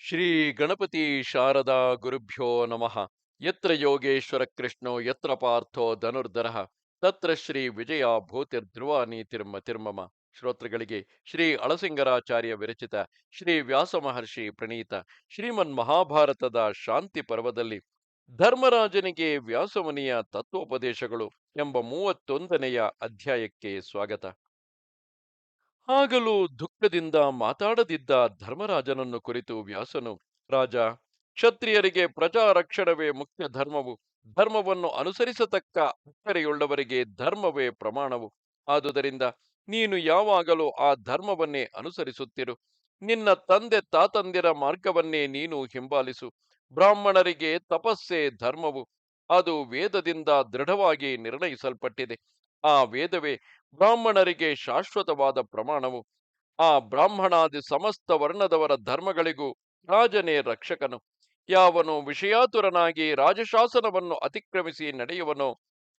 ಶ್ರೀ ಗಣಪತಿ ಶಾರದಾ ಗುರುಭ್ಯೋ ನಮಃ. ಯತ್ರ ಯೋಗೇಶ್ವರ ಕೃಷ್ಣೋ, ಯತ್ರ ಪಾರ್ಥೋ ಧನುರ್ಧರಃ. ತತ್ರ ಶ್ರೀ ವಿಜಯ ಭೂತಿರ್ಧ್ರುವ ನೀತಿರ್ಮತಿರ್ಮಮ ಶ್ರೋತೃಗಳಿಗೆ ಶ್ರೀ ಅಳಸಿಂಗರಾಚಾರ್ಯ ವಿರಚಿತ ಶ್ರೀ ವ್ಯಾಸ ಮಹರ್ಷಿ ಪ್ರಣೀತ ಶ್ರೀಮನ್ ಮಹಾಭಾರತದ ಶಾಂತಿ ಪರ್ವದಲ್ಲಿ ಧರ್ಮರಾಜನಿಗೆ ವ್ಯಾಸಮುನಿಯ ತತ್ವೋಪದೇಶಗಳು ಎಂಬ ಮೂವತ್ತೊಂದನೆಯ ಅಧ್ಯಾಯಕ್ಕೆ ಸ್ವಾಗತ. ಆಗಲೂ ದುಃಖದಿಂದ ಮಾತಾಡದಿದ್ದ ಧರ್ಮರಾಜನನ್ನು ಕುರಿತು ವ್ಯಾಸನು, ರಾಜ, ಕ್ಷತ್ರಿಯರಿಗೆ ಪ್ರಜಾ ರಕ್ಷಣವೇ ಮುಖ್ಯ ಧರ್ಮವು. ಧರ್ಮವನ್ನು ಅನುಸರಿಸತಕ್ಕ ಅಕ್ಕರೆಯುಳ್ಳವರಿಗೆ ಧರ್ಮವೇ ಪ್ರಮಾಣವು. ಆದುದರಿಂದ ನೀನು ಯಾವಾಗಲೂ ಆ ಧರ್ಮವನ್ನೇ ಅನುಸರಿಸುತ್ತಿರು. ನಿನ್ನ ತಂದೆ ತಾತಂದಿರ ಮಾರ್ಗವನ್ನೇ ನೀನು ಹಿಂಬಾಲಿಸು. ಬ್ರಾಹ್ಮಣರಿಗೆ ತಪಸ್ಸೇ ಧರ್ಮವು. ಅದು ವೇದದಿಂದ ದೃಢವಾಗಿ ನಿರ್ಣಯಿಸಲ್ಪಟ್ಟಿದೆ. ಆ ವೇದವೇ ಬ್ರಾಹ್ಮಣರಿಗೆ ಶಾಶ್ವತವಾದ ಪ್ರಮಾಣವು, ಆ ಬ್ರಾಹ್ಮಣಾದಿ ಸಮಸ್ತ ವರ್ಣದವರ ಧರ್ಮಗಳಿಗೂ ರಾಜನೇ ರಕ್ಷಕನು. ಯಾವನು ವಿಷಯಾತುರನಾಗಿ ರಾಜಶಾಸನವನ್ನು ಅತಿಕ್ರಮಿಸಿ ನಡೆಯುವನೋ,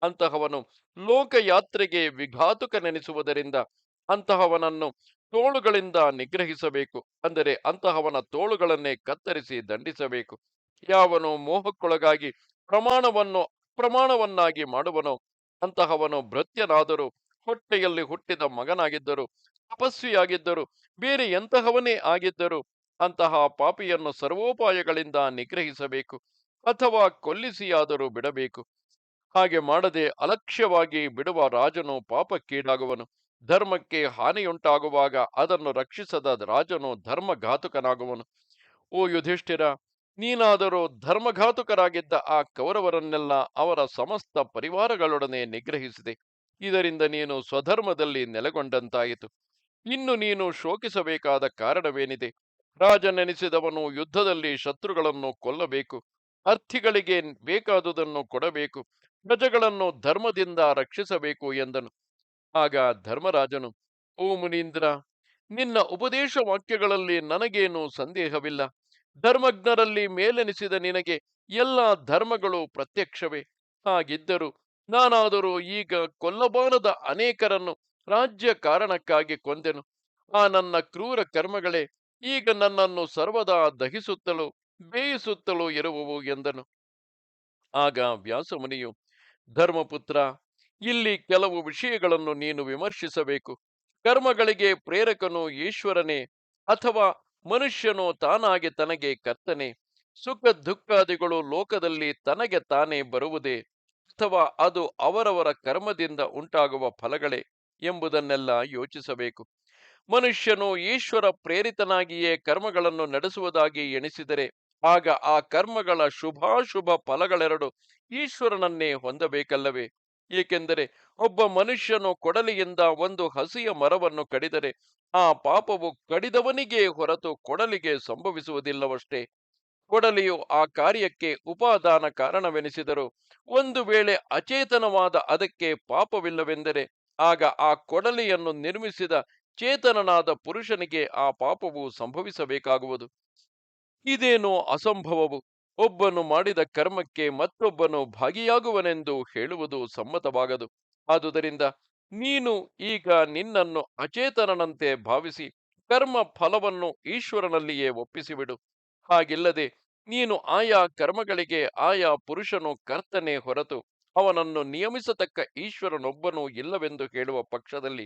ಅಂತಹವನು ಲೋಕಯಾತ್ರೆಗೆ ವಿಘಾತುಕನೆನಿಸುವುದರಿಂದ ಅಂತಹವನನ್ನು ತೋಳುಗಳಿಂದ ನಿಗ್ರಹಿಸಬೇಕು, ಅಂದರೆ ಅಂತಹವನ ತೋಳುಗಳನ್ನೇ ಕತ್ತರಿಸಿ ದಂಡಿಸಬೇಕು. ಯಾವನು ಮೋಹಕ್ಕೊಳಗಾಗಿ ಪ್ರಮಾಣವನ್ನು, ಪ್ರಮಾಣವನ್ನಾಗಿ ಮಾಡುವನೋ ಅಂತಹವನು ಭೃತ್ಯನಾದರು. ಹೊಟ್ಟೆಯಲ್ಲಿ ಹುಟ್ಟಿದ ಮಗನಾಗಿದ್ದರು. ತಪಸ್ವಿಯಾಗಿದ್ದರು. ಬೇರೆ ಎಂತಹವನೇ ಆಗಿದ್ದರು. ಅಂತಹ ಪಾಪಿಯನ್ನು ಸರ್ವೋಪಾಯಗಳಿಂದ ನಿಗ್ರಹಿಸಬೇಕು. ಅಥವಾ ಕೊಲ್ಲಿಸಿಯಾದರೂ ಬಿಡಬೇಕು. ಹಾಗೆ ಮಾಡದೆ ಅಲಕ್ಷ್ಯವಾಗಿ ಬಿಡುವ ರಾಜನು ಪಾಪಕ್ಕೀಡಾಗುವನು. ಧರ್ಮಕ್ಕೆ ಹಾನಿಯುಂಟಾಗುವಾಗ ಅದನ್ನು ರಕ್ಷಿಸದ ರಾಜನು ಧರ್ಮಘಾತುಕನಾಗುವನು. ಓ ಯುಧಿಷ್ಠಿರ ನೀನಾದರೂ ಧರ್ಮಘಾತುಕರಾಗಿದ್ದ ಆ ಕೌರವರನ್ನೆಲ್ಲ ಅವರ ಸಮಸ್ತ ಪರಿವಾರಗಳೊಡನೆ ನಿಗ್ರಹಿಸಿದೆ. ಇದರಿಂದ ನೀನು ಸ್ವಧರ್ಮದಲ್ಲಿ ನೆಲೆಗೊಂಡಂತಾಯಿತು. ಇನ್ನು ನೀನು ಶೋಕಿಸಬೇಕಾದ ಕಾರಣವೇನಿದೆ? ರಾಜನೆನಿಸಿದವನು ಯುದ್ಧದಲ್ಲಿ ಶತ್ರುಗಳನ್ನು ಕೊಲ್ಲಬೇಕು. ಅರ್ಥಿಗಳಿಗೆ ಬೇಕಾದುದನ್ನು ಕೊಡಬೇಕು. ಪ್ರಜೆಗಳನ್ನು ಧರ್ಮದಿಂದ ರಕ್ಷಿಸಬೇಕು ಎಂದನು. ಆಗ ಧರ್ಮರಾಜನು, ಓ ಮುನೀಂದ್ರ, ನಿನ್ನ ಉಪದೇಶ ವಾಕ್ಯಗಳಲ್ಲಿ ನನಗೇನು ಸಂದೇಹವಿಲ್ಲ. ಧರ್ಮಜ್ಞರಲ್ಲಿ ಮೇಲೆನಿಸಿದ ನಿನಗೆ ಎಲ್ಲ ಧರ್ಮಗಳು ಪ್ರತ್ಯಕ್ಷವೇ? ಹಾಗಿದ್ದರೂ ನಾನಾದರೂ ಈಗ ಕೊಲ್ಲಬಾರದ ಅನೇಕರನ್ನು ರಾಜ್ಯ ಕಾರಣಕ್ಕಾಗಿ ಕೊಂದೆನು. ಆ ನನ್ನ ಕ್ರೂರ ಕರ್ಮಗಳೇ ಈಗ ನನ್ನನ್ನು ಸರ್ವದಾ ದಹಿಸುತ್ತಲೂ ಬೇಯಿಸುತ್ತಲೂ ಇರುವವು ಎಂದನು. ಆಗ ವ್ಯಾಸಮುನಿಯು, ಧರ್ಮಪುತ್ರ, ಇಲ್ಲಿ ಕೆಲವು ವಿಷಯಗಳನ್ನು ನೀನು ವಿಮರ್ಶಿಸಬೇಕು. ಕರ್ಮಗಳಿಗೆ ಪ್ರೇರಕನು ಈಶ್ವರನೇ ಅಥವಾ ಮನುಷ್ಯನು ತಾನಾಗಿ ತನಗೆ ಕರ್ತನೆ, ಸುಖ ದುಃಖಾದಿಗಳು ಲೋಕದಲ್ಲಿ ತನಗೆ ತಾನೇ ಬರುವುದೇ, ಅಥವಾ ಅದು ಅವರವರ ಕರ್ಮದಿಂದ ಉಂಟಾಗುವ ಫಲಗಳೇ ಎಂಬುದನ್ನೆಲ್ಲ ಯೋಚಿಸಬೇಕು. ಮನುಷ್ಯನು ಈಶ್ವರ ಪ್ರೇರಿತನಾಗಿಯೇ ಕರ್ಮಗಳನ್ನು ನಡೆಸುವುದಾಗಿ ಎಣಿಸಿದರೆ, ಆಗ ಆ ಕರ್ಮಗಳ ಶುಭಾಶುಭ ಫಲಗಳೆರಡು ಈಶ್ವರನನ್ನೇ ಹೊಂದಬೇಕಲ್ಲವೇ? ಏಕೆಂದರೆ ಒಬ್ಬ ಮನುಷ್ಯನು ಕೊಡಲಿಯಿಂದ ಒಂದು ಹಸಿಯ ಮರವನ್ನು ಕಡಿದರೆ ಆ ಪಾಪವು ಕಡಿದವನಿಗೆ ಹೊರತು ಕೊಡಲಿಗೆ ಸಂಭವಿಸುವುದಿಲ್ಲವಷ್ಟೇ. ಕೊಡಲಿಯು ಆ ಕಾರ್ಯಕ್ಕೆ ಉಪಾದಾನ ಕಾರಣವೆನಿಸಿದರು ಒಂದು ವೇಳೆ ಅಚೇತನವಾದ ಅದಕ್ಕೆ ಪಾಪವಿಲ್ಲವೆಂದರೆ ಆಗ ಆ ಕೊಡಲಿಯನ್ನು ನಿರ್ಮಿಸಿದ ಚೇತನನಾದ ಪುರುಷನಿಗೆ ಆ ಪಾಪವು ಸಂಭವಿಸಬೇಕಾಗುವುದು. ಇದೇನೋ ಅಸಂಭವವು. ಒಬ್ಬನು ಮಾಡಿದ ಕರ್ಮಕ್ಕೆ ಮತ್ತೊಬ್ಬನು ಭಾಗಿಯಾಗುವನೆಂದು ಹೇಳುವುದು ಸಮ್ಮತವಾಗದು. ಆದುದರಿಂದ ನೀನು ಈಗ ನಿನ್ನನ್ನು ಅಚೇತನನಂತೆ ಭಾವಿಸಿ ಕರ್ಮ ಫಲವನ್ನು ಈಶ್ವರನಲ್ಲಿಯೇ ಒಪ್ಪಿಸಿಬಿಡು. ಹಾಗಿಲ್ಲದೆ ನೀನು ಆಯಾ ಕರ್ಮಗಳಿಗೆ ಆಯಾ ಪುರುಷನು ಕರ್ತನೆ ಹೊರತು ಅವನನ್ನು ನಿಯಮಿಸತಕ್ಕ ಈಶ್ವರನೊಬ್ಬನೂ ಇಲ್ಲವೆಂದು ಹೇಳುವ ಪಕ್ಷದಲ್ಲಿ,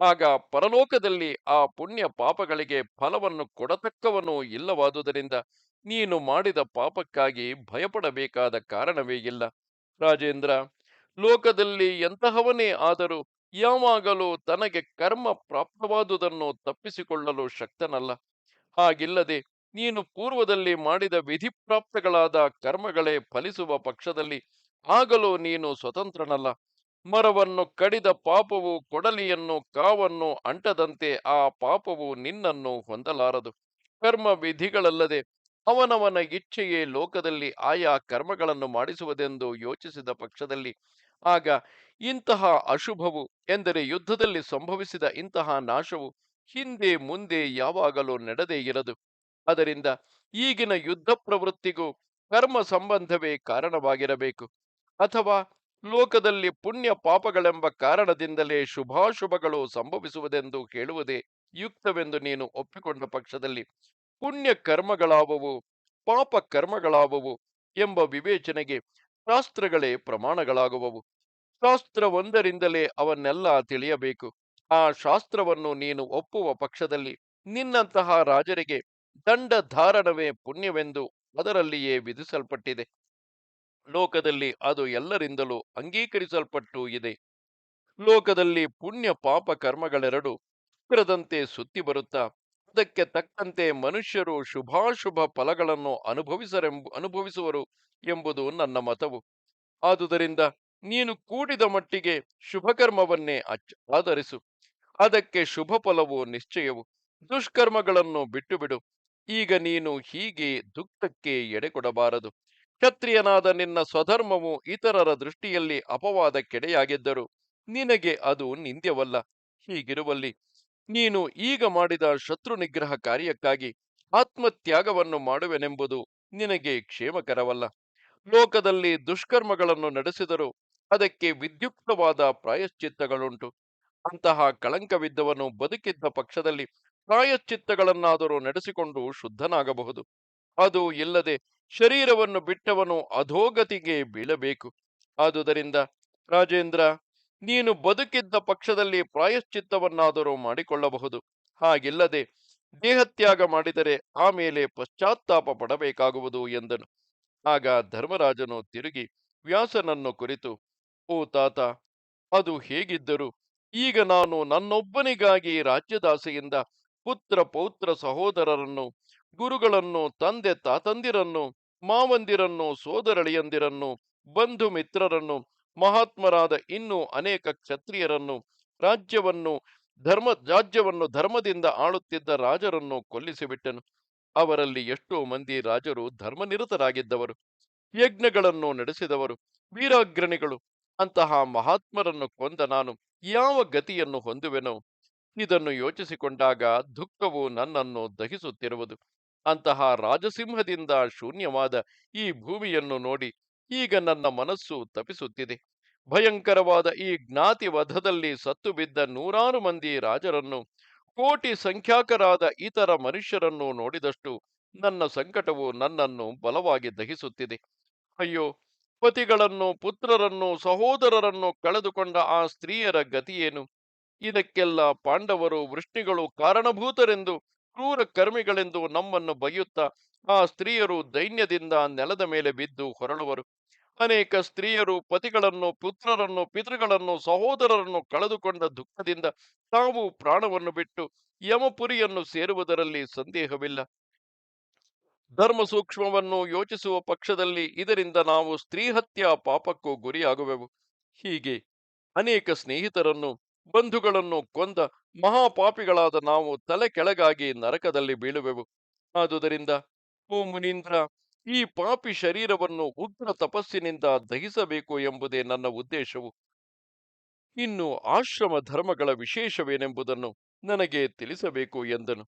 ಆಗ ಪರಲೋಕದಲ್ಲಿ ಆ ಪುಣ್ಯ ಪಾಪಗಳಿಗೆ ಫಲವನ್ನು ಕೊಡತಕ್ಕವನು ಇಲ್ಲವಾದುದರಿಂದ ನೀನು ಮಾಡಿದ ಪಾಪಕ್ಕಾಗಿ ಭಯಪಡಬೇಕಾದ ಕಾರಣವೇ ಇಲ್ಲ. ರಾಜೇಂದ್ರ, ಲೋಕದಲ್ಲಿ ಎಂತಹವನೇ ಆದರೂ ಯಾವಾಗಲೂ ತನಗೆ ಕರ್ಮ ಪ್ರಾಪ್ತವಾದುದನ್ನು ತಪ್ಪಿಸಿಕೊಳ್ಳಲು ಶಕ್ತನಲ್ಲ. ಹಾಗಿಲ್ಲದೆ ನೀನು ಪೂರ್ವದಲ್ಲಿ ಮಾಡಿದ ವಿಧಿಪ್ರಾಪ್ತಗಳಾದ ಕರ್ಮಗಳೇ ಫಲಿಸುವ ಪಕ್ಷದಲ್ಲಿ ಆಗಲೂ ನೀನು ಸ್ವತಂತ್ರನಲ್ಲ. ಮರವನ್ನು ಕಡಿದ ಪಾಪವು ಕೊಡಲಿಯನ್ನು ಕಾವನ್ನು ಅಂಟದಂತೆ ಆ ಪಾಪವು ನಿನ್ನನ್ನು ಹೊಂದಲಾರದು. ಕರ್ಮ ವಿಧಿಗಳಲ್ಲದೆ ಅವನವನ ಇಚ್ಛೆಯೇ ಲೋಕದಲ್ಲಿ ಆಯಾ ಕರ್ಮಗಳನ್ನು ಮಾಡಿಸುವುದೆಂದು ಯೋಚಿಸಿದ ಪಕ್ಷದಲ್ಲಿ, ಆಗ ಇಂತಹ ಅಶುಭವು ಎಂದರೆ ಯುದ್ಧದಲ್ಲಿ ಸಂಭವಿಸಿದ ಇಂತಹ ನಾಶವು ಹಿಂದೆ ಮುಂದೆ ಯಾವಾಗಲೂ ನಡೆದೇ ಇರದು. ಅದರಿಂದ ಈಗಿನ ಯುದ್ಧ ಪ್ರವೃತ್ತಿಗೂ ಕರ್ಮ ಸಂಬಂಧವೇ ಕಾರಣವಾಗಿರಬೇಕು. ಅಥವಾ ಲೋಕದಲ್ಲಿ ಪುಣ್ಯ ಪಾಪಗಳೆಂಬ ಕಾರಣದಿಂದಲೇ ಶುಭಾಶುಭಗಳು ಸಂಭವಿಸುವುದೆಂದು ಹೇಳುವುದೇ ಯುಕ್ತವೆಂದು ನೀನು ಒಪ್ಪಿಕೊಂಡ ಪಕ್ಷದಲ್ಲಿ ಪುಣ್ಯ ಕರ್ಮಗಳಾವವು ಪಾಪ ಕರ್ಮಗಳಾವವು ಎಂಬ ವಿವೇಚನೆಗೆ ಶಾಸ್ತ್ರಗಳೇ ಪ್ರಮಾಣಗಳಾಗುವವು. ಶಾಸ್ತ್ರವೊಂದರಿಂದಲೇ ಅವನ್ನೆಲ್ಲ ತಿಳಿಯಬೇಕು. ಆ ಶಾಸ್ತ್ರವನ್ನು ನೀನು ಒಪ್ಪುವ ಪಕ್ಷದಲ್ಲಿ ನಿನ್ನಂತಹ ರಾಜರಿಗೆ ದಂಡ ಧಾರಣವೇ ಪುಣ್ಯವೆಂದು ಅದರಲ್ಲಿಯೇ ವಿಧಿಸಲ್ಪಟ್ಟಿದೆ. ಲೋಕದಲ್ಲಿ ಅದು ಎಲ್ಲರಿಂದಲೂ ಅಂಗೀಕರಿಸಲ್ಪಟ್ಟು ಇದೆ. ಲೋಕದಲ್ಲಿ ಪುಣ್ಯ ಪಾಪ ಕರ್ಮಗಳೆರಡು ಚಕ್ರದಂತೆ ಸುತ್ತಿ ಬರುತ್ತಾ ಅದಕ್ಕೆ ತಕ್ಕಂತೆ ಮನುಷ್ಯರು ಶುಭಾಶುಭ ಫಲಗಳನ್ನು ಅನುಭವಿಸರೆಂಬ, ಅನುಭವಿಸುವರು ಎಂಬುದು ನನ್ನ ಮತವು. ಆದುದರಿಂದ ನೀನು ಕೂಡಿದ ಮಟ್ಟಿಗೆ ಶುಭಕರ್ಮವನ್ನೇ ಅಚ್ ಆಧರಿಸು. ಅದಕ್ಕೆ ಶುಭ ಫಲವು ನಿಶ್ಚಯವು. ದುಷ್ಕರ್ಮಗಳನ್ನು ಬಿಟ್ಟು ಬಿಡು ಈಗ ನೀನು ಹೀಗೆ ದುಃಖಕ್ಕೆ ಎಡೆಕೊಡಬಾರದು. ಕ್ಷತ್ರಿಯನಾದ ನಿನ್ನ ಸ್ವಧರ್ಮವು ಇತರರ ದೃಷ್ಟಿಯಲ್ಲಿ ಅಪವಾದ ಕೆಡೆಯಾಗಿದ್ದರು ನಿನಗೆ ಅದು ನಿಂದ್ಯವಲ್ಲ. ಹೀಗಿರುವಲ್ಲಿ ನೀನು ಈಗ ಮಾಡಿದ ಶತ್ರು ನಿಗ್ರಹ ಕಾರ್ಯಕ್ಕಾಗಿ ಆತ್ಮತ್ಯಾಗವನ್ನು ಮಾಡುವೆನೆಂಬುದು ನಿನಗೆ ಕ್ಷೇಮಕರವಲ್ಲ. ಲೋಕದಲ್ಲಿ ದುಷ್ಕರ್ಮಗಳನ್ನು ನಡೆಸಿದರೂ ಅದಕ್ಕೆ ವಿದ್ಯುಕ್ತವಾದ ಪ್ರಾಯಶ್ಚಿತ್ತಗಳುಂಟು. ಅಂತಹ ಕಳಂಕವಿದ್ದವನು ಬದುಕಿದ್ದ ಪಕ್ಷದಲ್ಲಿ ಪ್ರಾಯಶ್ಚಿತ್ತಗಳನ್ನಾದರೂ ನಡೆಸಿಕೊಂಡು ಶುದ್ಧನಾಗಬಹುದು. ಅದು ಇಲ್ಲದೆ ಶರೀರವನ್ನು ಬಿಟ್ಟವನು ಅಧೋಗತಿಗೆ ಬೀಳಬೇಕು. ಆದುದರಿಂದ ರಾಜೇಂದ್ರ ನೀನು ಬದುಕಿದ್ದ ಪಕ್ಷದಲ್ಲಿ ಪ್ರಾಯಶ್ಚಿತ್ತವನ್ನಾದರೂ ಮಾಡಿಕೊಳ್ಳಬಹುದು. ಹಾಗಿಲ್ಲದೆ ದೇಹತ್ಯಾಗ ಮಾಡಿದರೆ ಆಮೇಲೆ ಪಶ್ಚಾತ್ತಾಪ ಪಡಬೇಕಾಗುವುದು ಎಂದನು. ಆಗ ಧರ್ಮರಾಜನು ತಿರುಗಿ ವ್ಯಾಸನನ್ನು ಕುರಿತು, ಓ ತಾತ, ಅದು ಹೇಗಿದ್ದರು ಈಗ ನಾನು ನನ್ನೊಬ್ಬನಿಗಾಗಿ ರಾಜ್ಯದಾಸೆಯಿಂದ ಪುತ್ರ ಪೌತ್ರ ಸಹೋದರರನ್ನು, ಗುರುಗಳನ್ನು, ತಂದೆ ತಾತಂದಿರನ್ನು, ಮಾವಂದಿರನ್ನು, ಸೋದರಳಿಯಂದಿರನ್ನು, ಬಂಧು ಮಿತ್ರರನ್ನು ಮಹಾತ್ಮರಾದ ಇನ್ನೂ ಅನೇಕ ಕ್ಷತ್ರಿಯರನ್ನು, ರಾಜ್ಯವನ್ನು, ಧರ್ಮ, ರಾಜ್ಯವನ್ನು ಧರ್ಮದಿಂದ ಆಳುತ್ತಿದ್ದ ರಾಜರನ್ನು ಕೊಲ್ಲಿಸಿಬಿಟ್ಟನು. ಅವರಲ್ಲಿ ಎಷ್ಟೋ ಮಂದಿ ರಾಜರು ಧರ್ಮನಿರತರಾಗಿದ್ದವರು, ಯಜ್ಞಗಳನ್ನು ನಡೆಸಿದವರು, ವೀರಾಗ್ರಣಿಗಳು. ಅಂತಹ ಮಹಾತ್ಮರನ್ನು ಕೊಂದ ನಾನು ಯಾವ ಗತಿಯನ್ನು ಹೊಂದುವೆನೋ? ಇದನ್ನು ಯೋಚಿಸಿಕೊಂಡಾಗ ದುಃಖವು ನನ್ನನ್ನು ದಹಿಸುತ್ತಿರುವುದು. ಅಂತಹ ರಾಜಸಿಂಹದಿಂದ ಶೂನ್ಯವಾದ ಈ ಭೂಮಿಯನ್ನು ನೋಡಿ ಈಗ ನನ್ನ ಮನಸ್ಸು ತಪಿಸುತ್ತಿದೆ ಭಯಂಕರವಾದ ಈ ಜ್ಞಾತಿ ವಧದಲ್ಲಿ ಸತ್ತು ಬಿದ್ದ ನೂರಾರು ಮಂದಿ ರಾಜರನ್ನು, ಕೋಟಿ ಸಂಖ್ಯಾಕರಾದ ಇತರ ಮನುಷ್ಯರನ್ನು ನೋಡಿದಷ್ಟು ನನ್ನ ಸಂಕಟವು ನನ್ನನ್ನು ಬಲವಾಗಿ ದಹಿಸುತ್ತಿದೆ. ಅಯ್ಯೋ! ಪತಿಗಳನ್ನು, ಪುತ್ರರನ್ನು, ಸಹೋದರರನ್ನು ಕಳೆದುಕೊಂಡ ಆ ಸ್ತ್ರೀಯರ ಗತಿಯೇನು ಇದಕ್ಕೆಲ್ಲ ಪಾಂಡವರು ವೃಷ್ಣಿಗಳು ಕಾರಣಭೂತರೆಂದು, ಕ್ರೂರ ಕರ್ಮಿಗಳೆಂದು ನಮ್ಮನ್ನು ಬೈಯುತ್ತಾ ಆ ಸ್ತ್ರೀಯರು ದೈನ್ಯದಿಂದ ನೆಲದ ಮೇಲೆ ಬಿದ್ದು ಹೊರಳುವರು. ಅನೇಕ ಸ್ತ್ರೀಯರು ಪತಿಗಳನ್ನು, ಪುತ್ರರನ್ನು, ಪಿತೃಗಳನ್ನು, ಸಹೋದರರನ್ನು ಕಳೆದುಕೊಂಡ ದುಃಖದಿಂದ ತಾವು ಪ್ರಾಣವನ್ನು ಬಿಟ್ಟು ಯಮಪುರಿಯನ್ನು ಸೇರುವುದರಲ್ಲಿ ಸಂದೇಹವಿಲ್ಲ. ಧರ್ಮ ಸೂಕ್ಷ್ಮವನ್ನು ಯೋಚಿಸುವ ಪಕ್ಷದಲ್ಲಿ ಇದರಿಂದ ನಾವು ಸ್ತ್ರೀ ಹತ್ಯಾ ಪಾಪಕ್ಕೂ ಗುರಿಯಾಗುವೆವು. ಹೀಗೆ ಅನೇಕ ಸ್ನೇಹಿತರನ್ನು, ಬಂಧುಗಳನ್ನು ಕೊಂದ ಮಹಾಪಾಪಿಗಳಾದ ನಾವು ತಲೆ ಕೆಳಗಾಗಿ ನರಕದಲ್ಲಿ ಬೀಳುವೆವು. ಆದುದರಿಂದ ಓ ಮುನೀಂದ್ರ, ಈ ಪಾಪಿ ಶರೀರವನ್ನು ಉಗ್ರ ತಪಸ್ಸಿನಿಂದ ದಹಿಸಬೇಕು ಎಂಬುದೇ ನನ್ನ ಉದ್ದೇಶವು. ಇನ್ನು ಆಶ್ರಮ ಧರ್ಮಗಳ ವಿಶೇಷವೇನೆಂಬುದನ್ನು ನನಗೆ ತಿಳಿಸಬೇಕು ಎಂದನು.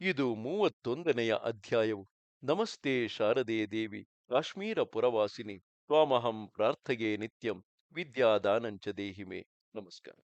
ಇದು ಮೂವತ್ತೊಂದನೆಯ ಅಧ್ಯಾಯವು. ನಮಸ್ತೆ ಶಾರದೆ ದೇವಿ, ಕಾಶ್ಮೀರ ಪುರವಾಸಿನಿ, ತ್ವಾಮಹಂ ಪ್ರಾರ್ಥಗೆ ನಿತ್ಯಂ, ವಿದ್ಯಾದಾನಂಚ ದೇಹಿಮೆ. ನಮಸ್ಕಾರ.